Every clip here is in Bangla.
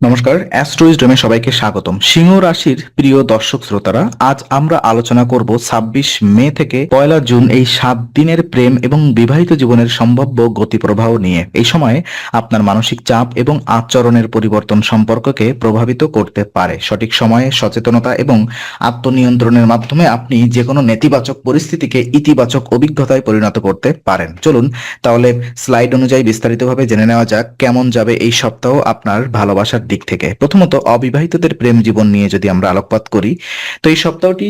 নমস্কার, অ্যাস্ট্রোইজডমে সবাইকে স্বাগতম। সিংহ রাশির প্রিয় দর্শক শ্রোতারা, আজ আমরা আলোচনা করব ছাব্বিশ মে থেকে পয়লা জুন এই সাত দিনের প্রেম এবং বিবাহিত জীবনের সম্ভাব্য গতি প্রবাহ নিয়ে। এই সময় আপনার মানসিক চাপ এবং আচরণের পরিবর্তন সম্পর্ককে প্রভাবিত করতে পারে। সঠিক সময়ে সচেতনতা এবং আত্মনিয়ন্ত্রণের মাধ্যমে আপনি যে কোনো নেতিবাচক পরিস্থিতিকে ইতিবাচক অভিজ্ঞতায় পরিণত করতে পারেন। চলুন, তাহলে স্লাইড অনুযায়ী বিস্তারিতভাবে জেনে নেওয়া যাক, কেমন যাবে এই সপ্তাহ আপনার ভালোবাসার দিক থেকে। প্রথমত, অবিবাহিতদের প্রেম জীবন নিয়ে যদি আমরা আলোকপাত করি, তো এই সপ্তাহটি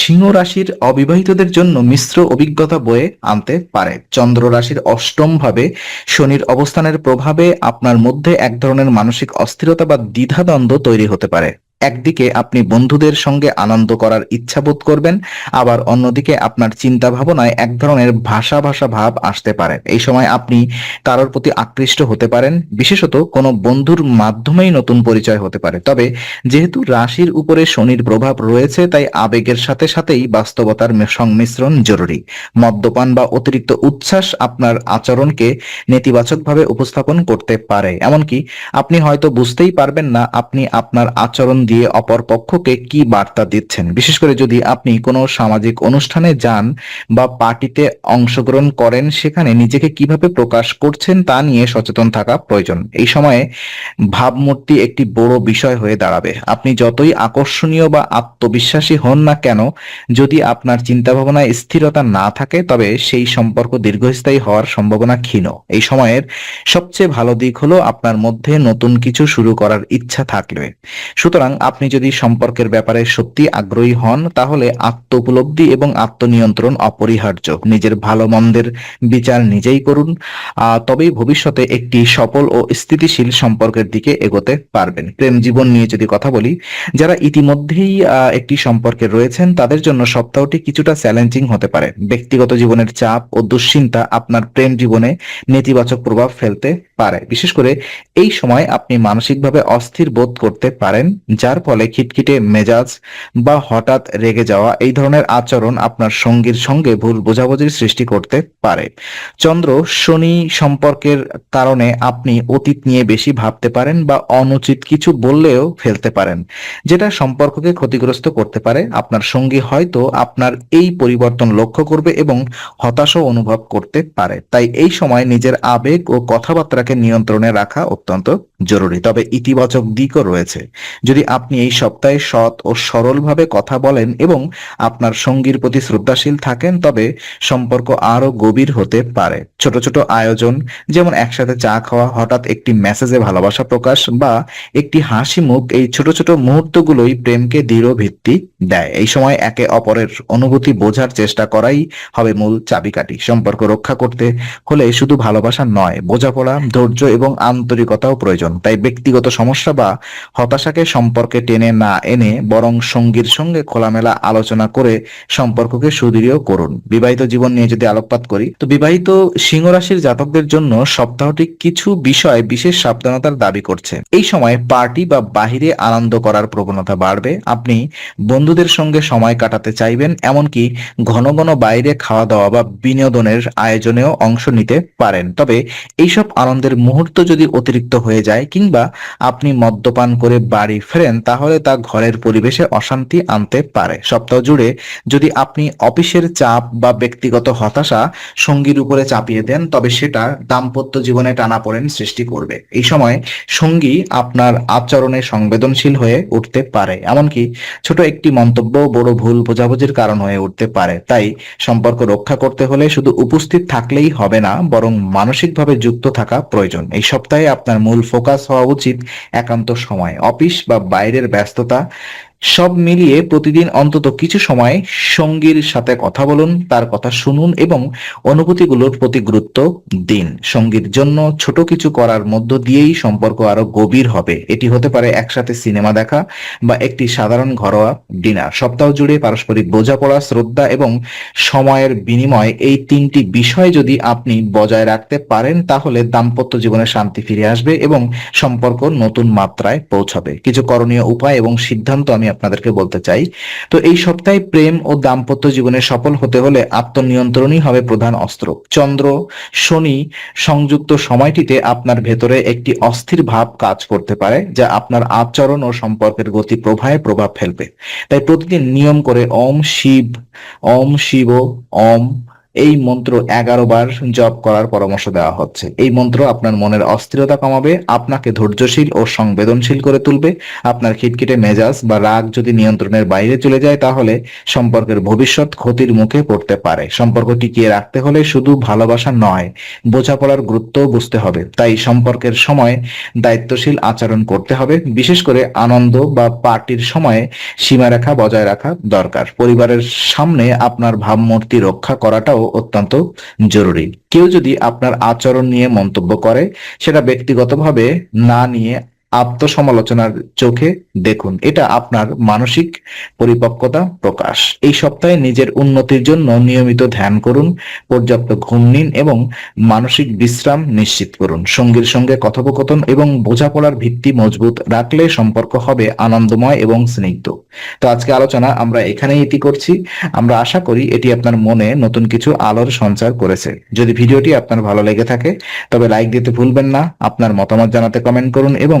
সিংহ রাশির অবিবাহিতদের জন্য মিশ্র অভিজ্ঞতা বয়ে আনতে পারে। চন্দ্র রাশির অষ্টম ভাবে শনির অবস্থানের প্রভাবে আপনার মধ্যে এক ধরনের মানসিক অস্থিরতা বা দ্বিধাদ্বন্দ্ব তৈরি হতে পারে। একদিকে আপনি বন্ধুদের সঙ্গে আনন্দ করার ইচ্ছা বোধ করবেন, আবার অন্যদিকে আপনার চিন্তা ভাবনায় এক ধরনের ভাষা ভাষা ভাব আসতে পারে। এই সময় আপনি কারোর প্রতি আকৃষ্ট হতে পারেন, বিশেষত কোনো বন্ধুর মাধ্যমেই নতুন পরিচয় হতে পারে। তবে যেহেতু রাশির উপরে শনির প্রভাব রয়েছে, তাই আবেগের সাথে সাথেই বাস্তবতার সংমিশ্রণ জরুরি। মদ্যপান বা অতিরিক্ত উচ্ছ্বাস আপনার আচরণকে নেতিবাচকভাবে উপস্থাপন করতে পারে। এমনকি আপনি হয়তো বুঝতেই পারবেন না, আপনি আপনার আচরণ দিয়ে অপর পক্ষকে কি বার্তা দিচ্ছেন? বিশেষ করে যদি আপনি কোনো সামাজিক অনুষ্ঠানে যান বা পার্টিতে অংশগ্রহণ করেন, সেখানে নিজেকে কীভাবে প্রকাশ করছেন তা নিয়ে সচেতন থাকা প্রয়োজন। এই সময়ে ভাবমূর্তি একটি বড় বিষয় হয়ে দাঁড়াবে। আপনি যতই আকর্ষণীয় বা আত্মবিশ্বাসী হন না কেন, যদি আপনার চিন্তা ভাবনায় স্থিরতা না থাকে, তবে সেই সম্পর্ক দীর্ঘস্থায়ী হওয়ার সম্ভাবনা ক্ষীণ। এই সময়ের সবচেয়ে ভালো দিক হলো আপনার মধ্যে নতুন কিছু শুরু করার ইচ্ছা থাকলে। সুতরাং আপনি যদি সম্পর্কের ব্যাপারে সত্যি আগ্রহী হন, তাহলে আত্ম উপলব্ধি এবং আত্মনিয়ন্ত্রণ অপরিহার্য। নিজের ভালো মন্দের বিচার নিজেই করুন তবেই ভবিষ্যতে একটি সফল ও স্থিতিশীল সম্পর্কের দিকে এগোতে পারবেন। প্রেম জীবন নিয়ে যদি কথা বলি, যারা ইতিমধ্যেই একটি সম্পর্কে রয়েছেন, তাদের জন্য সপ্তাহটি কিছুটা চ্যালেঞ্জিং হতে পারে। ব্যক্তিগত জীবনের চাপ ও দুশ্চিন্তা আপনার প্রেম জীবনে নেতিবাচক প্রভাব ফেলতে পারে। বিশেষ করে এই সময় আপনি মানসিকভাবে অস্থির বোধ করতে পারেন যার ফলে খিটখিটে মেজাজ বা হঠাৎ রেগে যাওয়া এই ধরনের আচরণ আপনার সঙ্গীর সঙ্গে ভুল বোঝাবুঝির সৃষ্টি করতে পারে। চন্দ্র শনি সম্পর্কের কারণে আপনি অতীত নিয়ে বেশি ভাবতে পারেন বা অনুচিত কিছু বললেও ফেলতে পারেন, যেটা সম্পর্ককে ক্ষতিগ্রস্ত করতে পারে। আপনার সঙ্গী হয়তো আপনার এই পরিবর্তন লক্ষ্য করবে এবং হতাশও অনুভব করতে পারে। তাই এই সময় নিজের আবেগ ও কথাবার্তাকে নিয়ন্ত্রণে রাখা অত্যন্ত জরুরি। তবে ইতিবাচক দিকও রয়েছে। যদি আপনি এই সপ্তাহে সৎ ও সরলভাবে কথা বলেন এবং আপনার সঙ্গীর প্রতি শ্রদ্ধাশীল থাকেন, তবে সম্পর্ক আরও গভীর হতে পারে। ছোট ছোট আয়োজন, যেমন একসাথে চা খাওয়া, হঠাৎ একটি মেসেজে ভালোবাসা প্রকাশ বা একটি হাসি মুখ, এই ছোট ছোট মুহূর্তগুলোই প্রেমকে দৃঢ় ভিত্তি দেয়। এই সময় একে অপরের অনুভূতি বোঝার চেষ্টা করাই হবে মূল চাবিকাঠি। সম্পর্ক রক্ষা করতে হলে শুধু ভালোবাসা নয়, বোঝাপড়া, ধৈর্য এবং আন্তরিকতাও প্রয়োজন। তাই ব্যক্তিগত সমস্যা বা হতাশাকে সম্পর্কে টেনে না এনে বরং সঙ্গীর সঙ্গে খোলামেলা আলোচনা করে সম্পর্ককে সুদৃঢ় করুন। বিবাহিত জীবন নিয়ে যদি আলোকপাত করি, তো বিবাহিত সিংহ রাশির জাতকদের জন্য সপ্তাহটি কিছু বিষয় বিশেষ সাবধানতার দাবি করছে। এই সময় পার্টি বা বাহিরে আনন্দ করার প্রবণতা বাড়বে। আপনি বন্ধুদের সঙ্গে সময় কাটাতে চাইবেন, এমনকি ঘন ঘন বাইরে খাওয়া দাওয়া বা বিনোদনের আয়োজনেও অংশ নিতে পারেন। তবে এইসব আনন্দের মুহূর্ত যদি অতিরিক্ত হয়ে যায়, কিংবা আপনি মদ্যপান করে বাড়ি ফেরেন তাহলে তা ঘরের পরিবেশে অশান্তি আনতে পারে। সপ্তাহ জুড়ে যদি আপনি অফিসের চাপ বা ব্যক্তিগত হতাশা সঙ্গীর উপরে চাপিয়ে দেন, তবে সেটা দাম্পত্য জীবনে টানাপোড়েন সৃষ্টি করবে। এই সময় সঙ্গী আপনার আচরণে সংবেদনশীল হয়ে উঠতে পারে। এমনকি ছোট একটি মন্তব্য বড় ভুল বোঝাবুঝির কারণ হয়ে উঠতে পারে। তাই সম্পর্ক রক্ষা করতে হলে শুধু উপস্থিত থাকলেই হবে না, বরং মানসিকভাবে যুক্ত থাকা প্রয়োজন। এই সপ্তাহে আপনার মূল ফোকাস হওয়া উচিত একান্ত সময়। অফিস বা বাইরের ব্যস্ততা সব মিলিয়ে প্রতিদিন অন্তত কিছু সময় সঙ্গীর সাথে কথা বলুন, তার কথা শুনুন এবং অনুভূতিগুলোর প্রতি গুরুত্ব দিন। সঙ্গীর জন্য ছোট কিছু করার মধ্য দিয়েই সম্পর্ক আরও গভীর হবে। এটি হতে পারে একসাথে সিনেমা দেখা বা একটি সাধারণ ঘরোয়া ডিনার। সপ্তাহ জুড়ে পারস্পরিক বোঝাপড়া, শ্রদ্ধা এবং সময়ের বিনিময় এই তিনটি বিষয় যদি আপনি বজায় রাখতে পারেন, তাহলে দাম্পত্য জীবনে শান্তি ফিরে আসবে এবং সম্পর্ক নতুন মাত্রায় পৌঁছাবে। কিছু করণীয় উপায় এবং সিদ্ধান্ত আমি আপনাদেরকে বলতে চাই। তো এই সপ্তাহে প্রেম ও দাম্পত্য জীবনে সফল হতে হলে আত্মনিয়ন্ত্রণই হবে প্রধান অস্ত্র। চন্দ্র, শনি সংযুক্ত সময়টিতে আপনার ভেতরে একটি অস্থির ভাব কাজ করতে পারে, যা আপনার আচরণ ও সম্পর্কের গতি প্রবাহে প্রভাব ফেলবে। তাই প্রতিদিন নিয়ম করে ওম শিব ওম শিব, ওম এই মন্ত্র এগারো বার জপ করার পরামর্শ দেওয়া হচ্ছে। এই মন্ত্র আপনার মনের অস্থিরতা কমাবে, আপনাকে ধৈর্যশীল ও সংবেদনশীল করে তুলবে, আপনার খিটখিটে মেজাজ বা রাগ যদি নিয়ন্ত্রণের বাইরে চলে যায়, তাহলে সম্পর্কের ভবিষ্যৎ ক্ষতির মুখে পড়তে পারে। সম্পর্ক টিকিয়ে রাখতে হলে শুধু ভালোবাসা নয়, বোঝাপড়ার গুরুত্বও বুঝতে হবে। তাই সম্পর্কের সময় দায়িত্বশীল আচরণ করতে হবে। বিশেষ করে আনন্দ বা পার্টির সময়ে সীমারেখা বজায় রাখা দরকার। পরিবারের সামনে আপনার ভাবমূর্তি রক্ষা করাটাও অত্যন্ত জরুরি। কেউ যদি আপনার আচরণ নিয়ে মন্তব্য করে সেটা ব্যক্তিগতভাবে না নিয়ে আত্মসমালোচনার চোখে দেখুন। এটা আপনার মানসিক পরিপক্কতা প্রকাশ। এই সপ্তাহে নিজের উন্নতির জন্য নিয়মিত ধ্যান করুন, পর্যাপ্ত ঘুম নিন এবং মানসিক বিশ্রাম নিশ্চিত করুন। সঙ্গীর সঙ্গে কথোপকথন এবং বোঝাপড়ার ভিত্তি মজবুত রাখলে সম্পর্ক হবে আনন্দময় এবং স্নিগ্ধ। তো আজকে আলোচনা আমরা এখানেই ইতি করছি। আমরা আশা করি এটি আপনার মনে নতুন কিছু আলোর সঞ্চার করেছে। যদি ভিডিওটি আপনার ভালো লেগে থাকে, তবে লাইক দিতে ভুলবেন না, আপনার মতামত জানাতে কমেন্ট করুন এবং